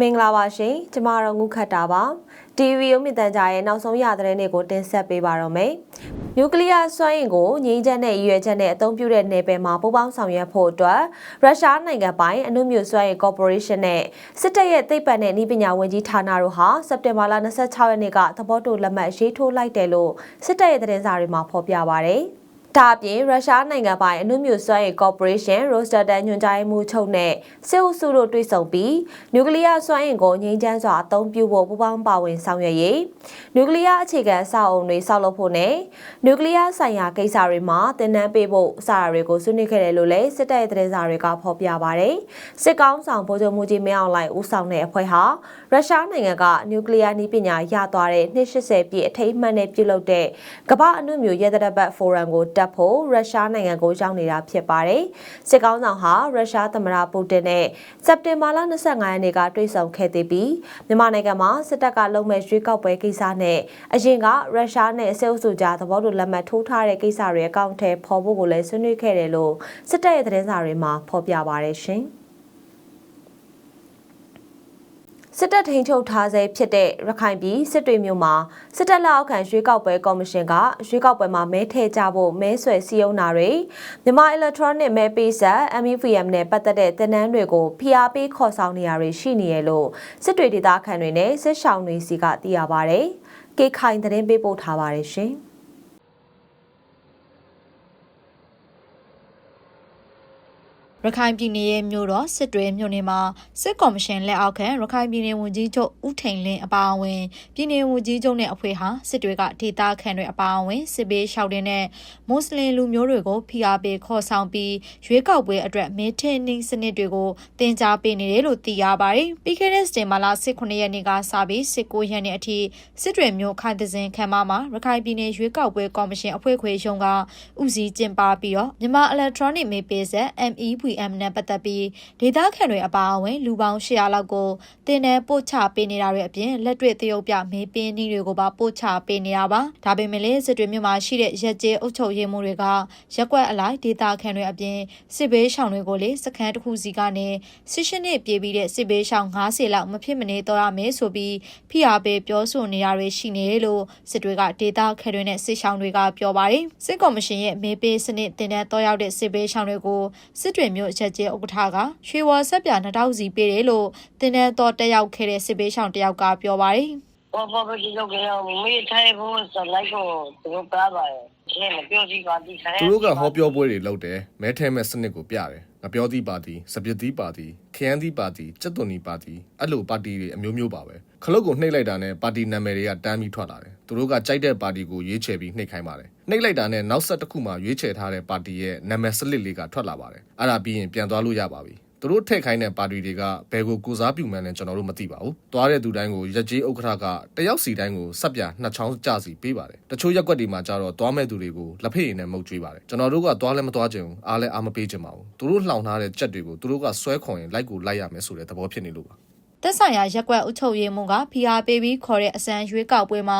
မင်္ဂလာပါရှင်ကျမတို့ငုခတ်တာပါ TV ရုပ်မြင်သံကြားရဲ့နောက်ဆုံးရသတင်းတွေကိုတင်ဆက်ပေးပါတော့မယ်နျူကလ িয়ার စွမ်းအင်ကိုငြိမ်းချမ်းတဲ့ရည်ရွယ်ချက်နဲ့အသုံးပြုတဲ့နယ်ပယ်မှာပူးပေါင်းဆောင်ရွက်ဖို့အတွက်ရုရှားနိုင်ငံပိုင်အနုမြူစွမ်းအင်ကော်ပိုရေးရှင်းနဲ့စစ်တပ်ရဲ့သိပ္ပံနဲ့ဤပညာဝန်ကြီးဌာနတို့ဟာစက်တင်ဘာလ26ရက်နေ့ကသဘောတူလက်မှတ်ရေးထိုးလိုက်တယ်လို့စစ်တပ်ရဲ့သတင်းစာတွေမှာဖော်ပြပါဗျ။ ဒါအပြင်ရုရှားနိုင်ငံပိုင်အနုမြူစွမ်းအင်ကော်ပိုရေးရှင်းရိုစတာတန်ညွှန်ကြားရေးမှူးချုပ်နဲ့စစ်အုပ်စုတို့တွေ့ဆုံပြီးနျူကလ িয়ার စွမ်းအင်ကိုငြိမ်းချမ်းစွာအသုံးပြုဖို့ပူးပေါင်းပါဝင်ဆောင်ရွက်ရေးနျူကလ িয়ার အခြေခံအဆောက်အုံတွေဆောက်လုပ်ဖို့နဲ့နျူကလ িয়ার ဆိုင်ရာကိစ္စတွေမှာတင်နန်းပေးဖို့စတာတွေကိုဆွေးနွေးခဲ့တယ်လို့လည်းစစ်တပ်ရဲ့သတင်းစာတွေကဖော်ပြပါဗျ။စစ်ကောင်းဆောင်ဗိုလ်ချုပ်မှုကြီးမင်းအောင်လှိုင်ဦးဆောင်တဲ့အဖွဲ့ဟာရုရှားနိုင်ငံကနျူကလ িয়ার နည်းပညာရသွားတဲ့280ပြည့်အထိမ်းအမှတ်နဲ့ပြုလုပ်တဲ့ကမ္ဘာအနုမြူရဲတပ်ပတ်ဖိုရမ်ကိုတက် ်ဖို့ရုရှားနိုင်ငံကိုရောက်နေတာဖြစ်ပါတယ်။စစ်ကောင်းဆောင်ဟာရုရှားသမ္မတပူတင်နဲ့စက်တင်ဘာလ25ရက်နေ့ကတွေ့ဆုံခဲ့သေးပြီးမြန်မာနိုင်ငံမှာစစ်တပ်ကလုံမဲ့ရွေးကောက်ပွဲကိစ္စနဲ့အရင်ကရုရှားနဲ့စစ်အုပ်စုကြားသဘောတူလက်မှတ်ထိုးထားတဲ့ကိစ္စတွေအကောင့်ထဲပေါ်ဖို့ကိုလည်းဆွေးနွေးခဲ့တယ်လို့စစ်တပ်ရဲ့သတင်းစာတွေမှာဖော်ပြပါရရှင်။ စစ်တပ်ထိန်ချုပ်ထားဆဲဖြစ်တဲ့ရခိုင်ပြည်စစ်တွေမြို့မှာစစ်တပ်လက်အောက်ခံရွေးကောက်ပွဲကော်မရှင်ကရွေးကောက်ပွဲမှာမဲထည့်ကြဖို့မဲဆွယ်စည်းရုံးတာတွေမြန်မာ electronic မဲပေးဆက် MEVM နဲ့ပတ်သက်တဲ့တင်နန်းတွေကိုဖိအားပေးခေါ်ဆောင်နေရတွေရှိနေရလို့စစ်တွေဒေသခံတွေနဲ့စစ်ရှောင်းတွေစီကသိရပါဗျ။ကေခိုင်သတင်းပေးပို့ထားပါတယ်ရှင်။ ရခိုင်ပြည်နယ်ရဲ့မြို့တော်စစ်တွေမြို့နယ်မှာစစ်ကော်မရှင်လက်အောက်ခံရခိုင်ပြည်နယ်ဝန်ကြီးချုပ်ဦးထိန်လင်းအပါအဝင်ပြည်နယ်ဝန်ကြီးချုပ်နဲ့အဖွဲ့ဟာစစ်တွေကဒေသခံတွေအပါအဝင်စစ်ဘေးရှောက်တဲ့နဲ့မွတ်စလင်လူမျိုးတွေကိုဖိအားပေးခေါ်ဆောင်ပြီးရွေးကောက်ပွဲအတွက်မဲထင်းနှင်းစနစ်တွေကိုတင် जा ပေးနေတယ်လို့သိရပါတယ်။ပြီးခဲ့တဲ့စတင်မာလာ18ရက်နေ့ကစပြီး19ရက်နေ့အထိစစ်တွေမြို့ခိုင်သစင်ခံမမှာရခိုင်ပြည်နယ်ရွေးကောက်ပွဲကော်မရှင်အဖွဲ့ခွေရုံးကဥစည်းကျင်းပပြီးတော့မြန်မာ electronic မဲပေးဆက် MEV CDM နဲ့ပတ်သက်ပြီးဒေသခံတွေအပါအဝင်လူပေါင်း800လောက်ကိုတင်တဲ့ပို့ချပေးနေတာတွေအပြင်လက်တွေ့သရုပ်ပြမေးပင်းနည်းတွေကိုပါပို့ချပေးနေတာပါဒါပေမဲ့လည်းစစ်တွေမြို့မှာရှိတဲ့ရက်ကျေးအုပ်ချုပ်ရေးမှုတွေကရက်ကွက်အလိုက်ဒေသခံတွေအပြင်စစ်ဘေးရှောင်တွေကိုလေစခန်းတစ်ခုစီကနေဆစ်ရှင်းနှစ်ပြေးပြီးတဲ့စစ်ဘေးရှောင်90လောက်မဖြစ်မနေတော့ရမယ်ဆိုပြီးဖိအားပေးပြောဆိုနေတာတွေရှိနေတယ်လို့စစ်တွေကဒေသခံတွေနဲ့စစ်ရှောင်တွေကပြောပါတယ်စစ်ကော်မရှင်ရဲ့မေးပေးစနစ်တင်တဲ့တော့ရောက်တဲ့စစ်ဘေးရှောင်တွေကိုစစ်တွေမျိုးချက်ကျဲဥက္ကဋ္ဌကရွှေဝါဆက်ပြ2000စီပေးတယ်လို့တင်းတဲ့တော့တက်ရောက်ခဲ့တဲ့စစ်ပေးဆောင်တယောက်ကပြောပါတယ်ဘောဘောကြီးလုပ်ကြရအောင်မေးထိုင်ဖို့စလိုက်ကိုသူတို့ပါပါတယ် ရှင်းပြောစီပါတီဆိုင်သူတို့ကဟောပြောပွဲတွေလုပ်တယ်မဲထဲမဲ့စနစ်ကိုပြတယ်ငပြောသီးပါတီစပစ်သီးပါတီခရမ်းသီးပါတီကြက်သွန်နီပါတီအဲ့လိုပါတီတွေအမျိုးမျိုးပါပဲခလုတ်ကိုနှိပ်လိုက်တာနဲ့ပါတီနာမည်တွေကတန်းပြီးထွက်လာတယ်သူတို့ကကြိုက်တဲ့ပါတီကိုရွေးချယ်ပြီးနှိပ်ခိုင်းပါတယ်နှိပ်လိုက်တာနဲ့နောက်ဆက်တစ်ခုမှရွေးချယ်ထားတဲ့ပါတီရဲ့နာမည်စလစ်လေးကထွက်လာပါတယ်အဲ့ဒါပြီးရင်ပြန်သွားလို့ရပါပြီ သူတို့ထည့်ခိုင်းတဲ့ပါတီတွေကဘယ်ကိုကိုစားပြုမှန်းလဲကျွန်တော်တို့မသိပါဘူး။သွားတဲ့သူတိုင်းကိုရက်ကြီးဥက္ကဋ္ဌကတယောက်စီတိုင်းကိုစက်ပြနှစ်ချောင်းကြစီပေးပါတယ်။တချို့ရက်ွက်တွေမှာကြတော့သွားမဲ့သူတွေကိုလက်ဖက်ရည်နဲ့မှုတ်ကျွေးပါတယ်။ကျွန်တော်တို့ကသွားလဲမသွားချင်ဘူး။အားလဲအားမပေးချင်ပါဘူး။သူတို့လှောင်ထားတဲ့ကြက်တွေကိုသူတို့ကဆွဲခွန်ရင်လိုက်ကိုလိုက်ရမယ်ဆိုတဲ့သဘောဖြစ်နေလို့ပါ။ သက်ဆိုင်ရာရက်ွက်အုပ်ချုပ်ရေးမှူးက PR ပေးပြီးခေါ်တဲ့အစံရွေးကောက်ပွဲမှာ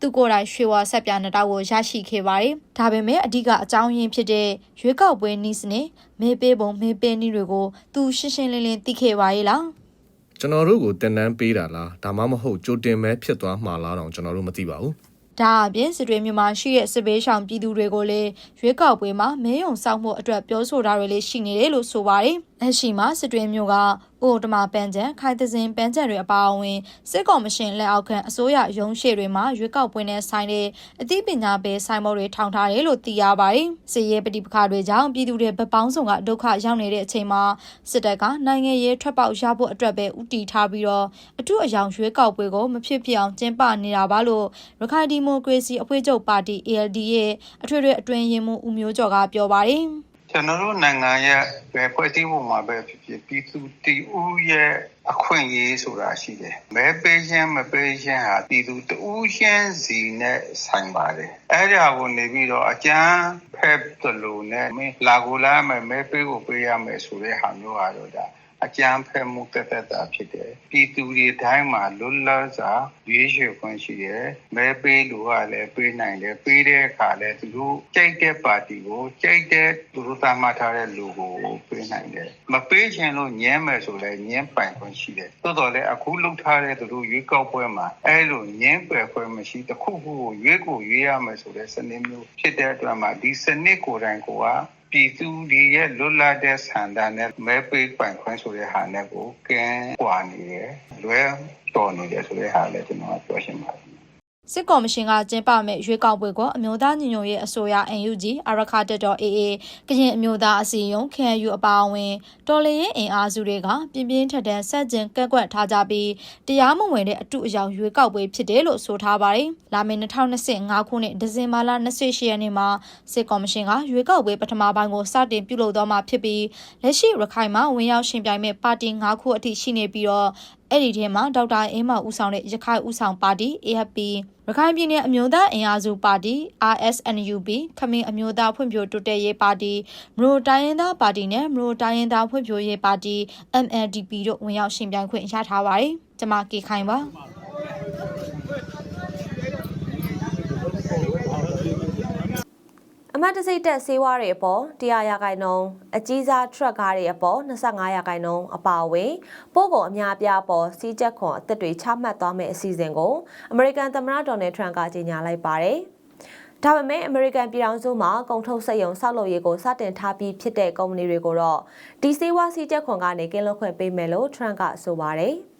သူကိုယ်တိုင်ရွှေဝါဆက်ပြနှစ်တောက်ကိုရရှိခဲ့ပါတယ်။ဒါပေမဲ့အဓိကအကြောင်းရင်းဖြစ်တဲ့ရွေးကောက်ပွဲနည်းစနစ်မေးပေးပုံမေးပေးနည်းတွေကိုသူရှင်းရှင်းလင်းလင်းသိခဲ့ပါရဲ့လား။ကျွန်တော်တို့ကိုတင်နန်းပေးတာလားဒါမှမဟုတ်ကြိုတင်မဲဖြစ်သွားမှာလားတော့ကျွန်တော်တို့မသိပါဘူး။ဒါအပြင်စစ်တွေမြန်မာရှိတဲ့စစ်ဘေးရှောင်ပြည်သူတွေကိုလည်းရွေးကောက်ပွဲမှာမဲယုံစောက်မှုအတွက်ပြောဆိုတာတွေလည်းရှိနေတယ်လို့ဆိုပါတယ်။လက်ရှိမှာစစ်တွေမျိုးက အိုတမပန်းချံခိုင်သစင်ပန်းချံတွေအပါအဝင်စစ်ကော်မရှင်လက်အောက်ခံအစိုးရရုံးရှေ့တွေမှာရွေးကောက်ပွဲနဲ့ဆိုင်တဲ့အသိပညာပေးဆိုင်မော်တွေထောင်ထားတယ်လို့သိရပါတယ်။စစ်ရေးပဋိပက္ခတွေကြောင့်ပြည်သူတွေဗပောင်းဆောင်ကဒုက္ခရောက်နေတဲ့အချိန်မှာစစ်တပ်ကနိုင်ငံရေးထွက်ပေါက်ရဖို့အတွက်ပဲဥတီထားပြီးတော့အထူးအယောင်ရွေးကောက်ပွဲကိုမဖြစ်ဖြစ်အောင်ကျင်းပနေတာပါလို့ရခိုင်ဒီမိုကရေစီအဖွဲ့ချုပ်ပါတီ ALD ရဲ့အထွေထွေအတွင်းရေးမှူးဦးမျိုးကျော်ကပြောပါတယ်။ ကျွန်တော်တို့နိုင်ငံရဲ့ပဲဖွဲ့စည်းပုံမှာပဲဖြစ်ဖြစ်ပြည်သူတည်ဦးရဲ့အခွင့်အရေးဆိုတာရှိတယ်။မဲပေးခြင်းမပေးခြင်းဟာပြည်သူတဦးချင်းစီနဲ့ဆိုင်ပါတယ်။အဲ့ဒါကိုနေပြီးတော့အကျန်းဖက်တလို့နဲ့မင်းလာကိုလာမယ်မဲပေးကိုပေးရမယ်ဆိုတဲ့ဟာမျိုးဟာတော့ဒါ အကြမ်းဖက်မှုတက်တက်တာဖြစ်တယ်ပြည်သူတွေတိုင်းမှာလွတ်လပ်စွာရွေးချယ်ခွင့်ရှိတယ်မဲပေးလူကလည်းပေးနိုင်တယ်ပေးတဲ့အခါလည်းသူတို့ကြိုက်တဲ့ပါတီကိုကြိုက်တဲ့သူတို့သတ်မှတ်ထားတဲ့လူကိုပေးနိုင်တယ်မပေးချင်လို့ညှင်းမယ်ဆိုလည်းညှင်းပိုင်ခွင့်ရှိတယ်သို့တော်လည်းအခုလုပ်ထားတဲ့သူတို့ရွေးကောက်ပွဲမှာအဲလိုညှင်းပယ်ခွင့်မရှိတစ်ခုခုကိုရွေးကိုရွေးရမယ်ဆိုတဲ့စနစ်မျိုးဖြစ်တဲ့အတွက်မှာဒီစနစ်ကိုယ်တိုင်ကိုက ပြည်သူတွေရဲ့လွတ်လပ်တဲ့ဆန္ဒနဲ့မဲပေးပိုင်ခွင့်ဆိုတဲ့ဟာနဲ့ကိုကင်းကွာနေတယ်လွဲတော်နေတယ်ဆိုတဲ့ဟာလည်းကျွန်တော်ပြောရှင်းပါတယ် စစ်ကော်မရှင်ကကျင်းပမဲ့ရွေးကောက်ပွဲကိုအမျိုးသားညီညွတ်ရေးအစိုးရ NUG အာရခတက်တော် AA ကရင်အမျိုးသားအစည်းအရုံး KNU အပါအဝင်တော်လှန်ရေးအင်အားစုတွေကပြင်းပြင်းထန်ထန်ဆက်ကျင်ကန့်ကွက်ထားကြပြီးတရားမဝင်တဲ့အတုအယောင်ရွေးကောက်ပွဲဖြစ်တယ်လို့ဆိုထားပါတယ်။လာမယ့်2025ခုနှစ်ဒီဇင်ဘာလ28ရက်နေ့မှာစစ်ကော်မရှင်ကရွေးကောက်ပွဲပထမပိုင်းကိုစတင်ပြုလုပ်တော့မှာဖြစ်ပြီးလက်ရှိရခိုင်မှာဝင်ရောက်ရှင်ပြိုင်မဲ့ပါတီ၅ခုအထိရှိနေပြီးတော့ အဲ့ဒီထဲမှာဒေါက်တာအင်းမောင်ဦးဆောင်တဲ့ရခိုင်ဦးဆောင်ပါတီ AFP ရခိုင်ပြည်နယ်အမျိုးသားအင်အားစုပါတီ RSNUP ခမင်းအမျိုးသားဖွံ့ဖြိုးတိုးတက်ရေးပါတီမရိုတိုင်းရင်းသားပါတီနဲ့မရိုတိုင်းရင်းသားဖွံ့ဖြိုးရေးပါတီ MLDP တို့ဝင်ရောက်ရှင်ပြိုင်ခွင့်ရထားပါတယ်။ကျွန်မကေခိုင်ပါ။ အမတ်တစိတ်တက်ဆေးဝါးတွေအပေါ်100ရာခိုင်နှုန်းအကြီးစားထရက်ကားတွေအပေါ်25ရာခိုင်နှုန်းအပါအဝင်ပို့ကုန်အများအပြားပေါ်စီးချက်ခွန်အသစ်တွေချမှတ်သွားမယ့်အစီအစဉ်ကိုအမေရိကန်သမ္မတဒေါ်နယ်ထရန့်ကကြေညာလိုက်ပါတယ်။ဒါပေမဲ့အမေရိကန်ပြည်ထောင်စုမှာကုန်ထုတ်စက်ရုံဆောက်လုပ်ရေးကိုစတင်ထားပြီးဖြစ်တဲ့ကုမ္ပဏီတွေကိုတော့ဒီဆေးဝါးစီးချက်ခွန်ကနေကင်းလွတ်ခွင့်ပေးမယ်လို့ထရန့်ကဆိုပါတယ်။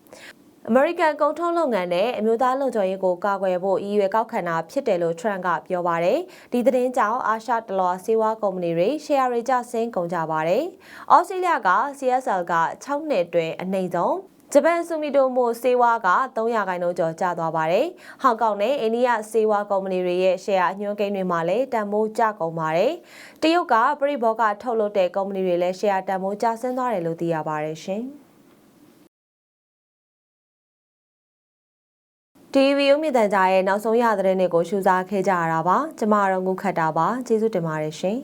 အမေရိကန်ကုန်ထုတ်လုပ်ငန်းနဲ့အမျိုးသားလုံခြုံရေးကိုကာကွယ်ဖို့ရည်ရွယ်ကောက်ခံတာဖြစ်တယ်လို့ Trump ကပြောပါတယ်။ဒီသတင်းကြောင့်အာရှတလောဆေးဝါးကုမ္ပဏီတွေ share တွေကျဆင်းကုန်ကြပါတယ်။ဩစတြေးလျက CSL က6နှစ်အတွင်းအနှိမ့်ဆုံးဂျပန်ဆူမီတိုမိုဆေးဝါးက300ခိုင်နှုန်းကျော်ကျသွားပါတယ်။ဟောင်ကောင်နဲ့အိန္ဒိယဆေးဝါးကုမ္ပဏီတွေရဲ့ share အညွှန်းကိန်းတွေမှာလည်းတန်မိုးကျကုန်ပါတယ်။တရုတ်ကပရိဘောကထုတ်လုပ်တဲ့ကုမ္ပဏီတွေလည်း share တန်မိုးကျဆင်းသွားတယ်လို့သိရပါတယ်ရှင်။ TV ရုပ်မြင်သံကြားရဲ့နောက်ဆုံးရသတင်းတွေကိုရှုစားခဲ့ကြရတာပါကျမတို့ငုခတ်တာပါကျေးဇူးတင်ပါတယ်ရှင်